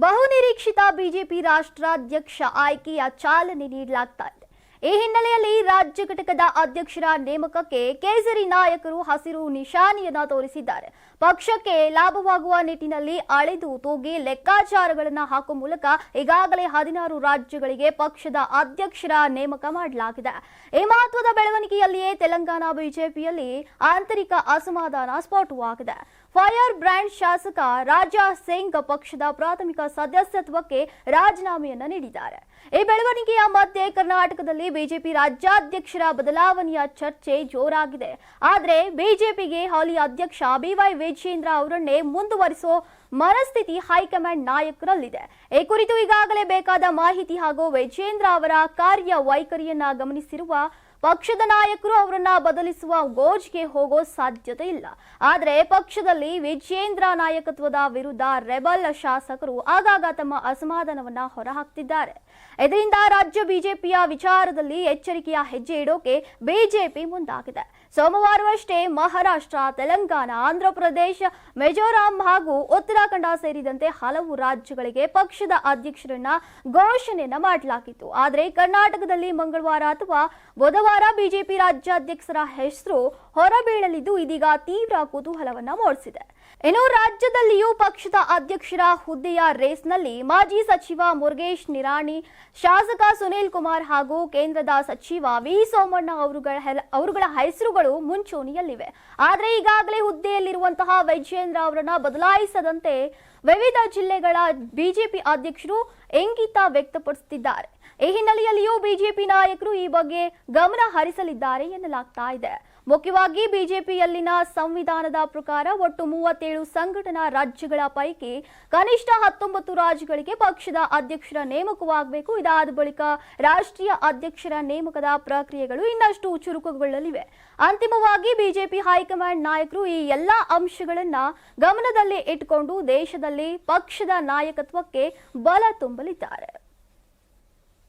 ಬಹುನಿರೀಕ್ಷಿತ ಬಿಜೆಪಿ ರಾಷ್ಟ್ರಾಧ್ಯಕ್ಷ ಆಯ್ಕೆಯ ಚಾಲನೆ ನೀಡಲಾಗ್ತಾ ಇದೆ ಈ ಹಿನ್ನೆಲೆಯಲ್ಲಿ ರಾಜ್ಯ ಘಟಕದ ಅಧ್ಯಕ್ಷರ ನೇಮಕಕ್ಕೆ ಕೇಸರಿ ನಾಯಕರು ಹಸಿರು ನಿಶಾನಿಯನ್ನ ತೋರಿಸಿದ್ದಾರೆ. ಪಕ್ಷಕ್ಕೆ ಲಾಭವಾಗುವ ನಿಟ್ಟಿನಲ್ಲಿ ಅಳೆದು ತೂಗಿ ಲೆಕ್ಕಾಚಾರಗಳನ್ನು ಹಾಕುವ ಮೂಲಕ ಈಗಾಗಲೇ ಹದಿನಾರು ರಾಜ್ಯಗಳಿಗೆ ಪಕ್ಷದ ಅಧ್ಯಕ್ಷರ ನೇಮಕ ಮಾಡಲಾಗಿದೆ. ಈ ಮಹತ್ವದ ಬೆಳವಣಿಗೆಯಲ್ಲಿಯೇ ತೆಲಂಗಾಣ ಬಿಜೆಪಿಯಲ್ಲಿ ಆಂತರಿಕ ಅಸಮಾಧಾನ ಸ್ಫೋಟವಾಗಿದೆ. ಫೈರ್ ಬ್ರ್ಯಾಂಡ್ ಶಾಸಕ ರಾಜಾ ಸಿಂಗ್ ಪಕ್ಷದ ಪ್ರಾಥಮಿಕ ಸದಸ್ಯತ್ವಕ್ಕೆ ರಾಜೀನಾಮೆಯನ್ನು ನೀಡಿದ್ದಾರೆ. ಈ ಬೆಳವಣಿಗೆಯ ಮಧ್ಯೆ ಕರ್ನಾಟಕದಲ್ಲಿ ಬಿಜೆಪಿ ರಾಜ್ಯಾಧ್ಯಕ್ಷರ ಬದಲಾವಣೆಯ ಚರ್ಚೆ ಜೋರಾಗಿದೆ. ಆದರೆ ಬಿಜೆಪಿಗೆ ಹಾಲಿ ಅಧ್ಯಕ್ಷ ಬಿವೈ ವೈಜೇಂದ್ರ ಅವರನ್ನೇ ಮುಂದುವರಿಸೋ ಮನಸ್ಥಿತಿ ಹೈಕಮಾಂಡ್ ನಾಯಕರಲ್ಲಿದೆ. ಈ ಕುರಿತು ಈಗಾಗಲೇ ಬೇಕಾದ ಮಾಹಿತಿ ಹಾಗೂ ವಿಜೇಂದ್ರ ಅವರ ಕಾರ್ಯ ವೈಖರಿಯನ್ನ ಗಮನಿಸಿರುವ ಪಕ್ಷದ ನಾಯಕರು ಅವರನ್ನ ಬದಲಿಸುವ ಗೋಜ್ಗೆ ಹೋಗೋ ಸಾಧ್ಯತೆ ಇಲ್ಲ. ಆದರೆ ಪಕ್ಷದಲ್ಲಿ ವಿಜೇಂದ್ರ ನಾಯಕತ್ವದ ವಿರುದ್ಧ ರೆಬಲ್ ಶಾಸಕರು ಆಗಾಗ ತಮ್ಮ ಅಸಮಾಧಾನವನ್ನ ಹೊರಹಾಕ್ತಿದ್ದಾರೆ. ಇದರಿಂದ ರಾಜ್ಯ ಬಿಜೆಪಿಯ ವಿಚಾರದಲ್ಲಿ ಎಚ್ಚರಿಕೆಯ ಹೆಜ್ಜೆ ಇಡೋಕೆ ಬಿಜೆಪಿ ಮುಂದಾಗಿದೆ. ಸೋಮವಾರವಷ್ಟೇ ಮಹಾರಾಷ್ಟ್ರ, ತೆಲಂಗಾಣ, ಆಂಧ್ರಪ್ರದೇಶ, ಮಿಜೋರಾಂ ಹಾಗೂ ಉತ್ತರಾಖಂಡ ಸೇರಿದಂತೆ ಹಲವು ರಾಜ್ಯಗಳಿಗೆ ಪಕ್ಷದ ಅಧ್ಯಕ್ಷರನ್ನ ಘೋಷಣೆಯನ್ನ ಮಾಡಲಾಗಿತ್ತು. ಆದರೆ ಕರ್ನಾಟಕದಲ್ಲಿ ಮಂಗಳವಾರ ಅಥವಾ ಬುಧವಾರ ಬಿಜೆಪಿ ರಾಜ್ಯಾಧ್ಯಕ್ಷರ ಹೆಸರು ಹೊರಬೀಳಲಿದ್ದು ಇದೀಗ ತೀವ್ರ ಕುತೂಹಲವನ್ನ ಮೂಡಿಸಿದೆ. ಇನ್ನು ರಾಜ್ಯದಲ್ಲಿಯೂ ಪಕ್ಷದ ಅಧ್ಯಕ್ಷರ ಹುದ್ದೆಯ ರೇಸ್ನಲ್ಲಿ ಮಾಜಿ ಸಚಿವ ಮುರುಗೇಶ್ ನಿರಾಣಿ, ಶಾಸಕ ಸುನೀಲ್ ಕುಮಾರ್ ಹಾಗೂ ಕೇಂದ್ರದ ಸಚಿವ ವಿ ಸೋಮಣ್ಣ ಅವರುಗಳ ಅವರುಗಳ ಹೆಸರುಗಳು ಮುಂಚೂಣಿಯಲ್ಲಿವೆ. ಆದರೆ ಈಗಾಗಲೇ ಹುದ್ದೆಯಲ್ಲಿರುವಂತಹ ವೈಜೇಂದ್ರ ಅವರನ್ನ ಬದಲಾಯಿಸದಂತೆ ವಿವಿಧ ಜಿಲ್ಲೆಗಳ ಬಿಜೆಪಿ ಅಧ್ಯಕ್ಷರು ಇಂಗಿತ ವ್ಯಕ್ತಪಡಿಸುತ್ತಿದ್ದಾರೆ. ಈ ಹಿನ್ನೆಲೆಯಲ್ಲಿಯೂ ಬಿಜೆಪಿ ನಾಯಕರು ಈ ಬಗ್ಗೆ ಗಮನ ಹರಿಸಲಿದ್ದಾರೆ ಎನ್ನಲಾಗ್ತಾ ಇದೆ. ಮುಖ್ಯವಾಗಿ ಬಿಜೆಪಿಯಲ್ಲಿನ ಸಂವಿಧಾನದ ಪ್ರಕಾರ ಒಟ್ಟು ಮೂವತ್ತೇಳು ಸಂಘಟನಾ ರಾಜ್ಯಗಳ ಪೈಕಿ ಕನಿಷ್ಠ ಹತ್ತೊಂಬತ್ತು ರಾಜ್ಯಗಳಿಗೆ ಪಕ್ಷದ ಅಧ್ಯಕ್ಷರ ನೇಮಕವಾಗಬೇಕು. ಇದಾದ ಬಳಿಕ ರಾಷ್ಟ್ರೀಯ ಅಧ್ಯಕ್ಷರ ನೇಮಕದ ಪ್ರಕ್ರಿಯೆಗಳು ಇನ್ನಷ್ಟು ಚುರುಕುಗೊಳ್ಳಲಿವೆ. ಅಂತಿಮವಾಗಿ ಬಿಜೆಪಿ ಹೈಕಮಾಂಡ್ ನಾಯಕರು ಈ ಎಲ್ಲಾ ಅಂಶಗಳನ್ನ ಗಮನದಲ್ಲಿ ಇಟ್ಟುಕೊಂಡು ದೇಶದಲ್ಲಿ ಪಕ್ಷದ ನಾಯಕತ್ವಕ್ಕೆ ಬಲ ತುಂಬಲಿದ್ದಾರೆ.